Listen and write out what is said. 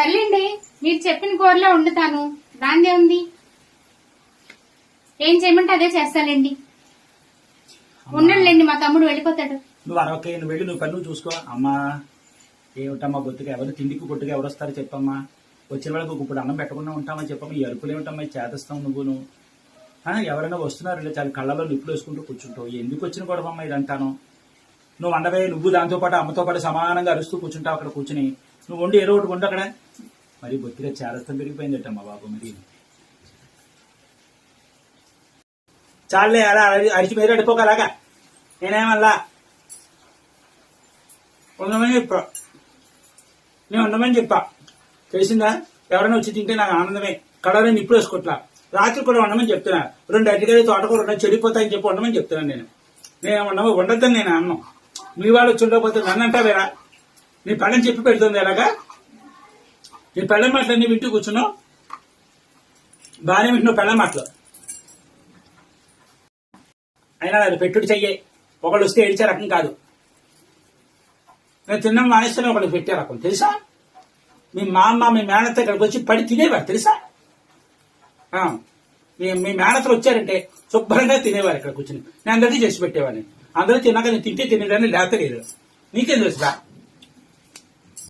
సర్లేండి మీరు చెప్పిన కూరలో వండుతాను. దాందే ఉంది. ఏం చేయమంటే అదే చేస్తానండి. ఉండండి మా తమ్ముడు వెళ్ళిపోతాడు. నువ్వు అరవకే నువ్వు వెళ్ళి నువ్వు పని చూసుకో. అమ్మా ఏమిటమ్మా బొత్తుగా? ఎవరు తిండికి కొట్టుగా ఎవరు వస్తారో చెప్పమ్మా. వచ్చిన వాళ్ళకి ఇప్పుడు అన్నం పెట్టకుండా ఉంటామని చెప్పమ్మా. ఈ అరుపులు ఏమిటమ్మా? ఈ చేతస్తాం నువ్వు నువ్వు. ఎవరైనా వస్తున్నారు ఇలా చాలా కళ్ళలో నిప్పులు వేసుకుంటూ కూర్చుంటావు. ఎందుకు వచ్చిన గొడవమ్మా ఇదంతాను? నువ్వు వండవే నువ్వు దాంతో పాటు అమ్మతో పాటు సమానంగా అరుస్తూ కూర్చుంటావు అక్కడ కూర్చుని. నువ్వు వండి ఏరో ఒకటి వండు అక్కడ. మరి బొత్తిగా చేరస్తం పెరిగిపోయిందట మా బాబు మరి. చాలే అలా అరిచి మీద అడిపోకలాగా నేనేమల్లా ఉండమని చెప్పా. నేను ఉండమని చెప్పా. తెలిసిందా? ఎవరైనా వచ్చి తింటే నాకు ఆనందమే. కడలో నిప్పుడు వేసుకోట్లా రాత్రి కూడా ఉండమని చెప్తున్నా. రెండు అరటికాయ తోటకూర రెండు చెడిపోతాయని చెప్పి ఉండమని చెప్తున్నాను నేను. నేను ఉండమ ఉండద్దని నేను అన్నం. మీ వాళ్ళు వచ్చి ఉండకపోతే నన్ను అంటావేరా? నీ పళ్ళని చెప్పి పెడుతుంది ఎలాగా? నీ పెళ్ళ మాటలన్నీ వింటూ కూర్చున్నావు? బాగానే వింటున్నావు పెళ్ళ మాటలు. అయినా అది పెట్టుడు చెయ్యే. ఒకళ్ళు వస్తే ఏడిచే రకం కాదు. నేను తిన్నాం మానేస్తేనే ఒకళ్ళు పెట్టే రకం. తెలుసా? మీ మా అమ్మ మీ మేనత్త ఇక్కడికి వచ్చి పడి తినేవారు తెలుసా? మీ మీ మేనత్తలు వచ్చారంటే శుభ్రంగా తినేవారు ఇక్కడ కూర్చుని. నేను అందరికీ చేసి పెట్టేవాడిని. అందరూ తిన్నాక నేను తింటే తినేదాన్ని లేత లేదు. నీకేం తెలుసురా?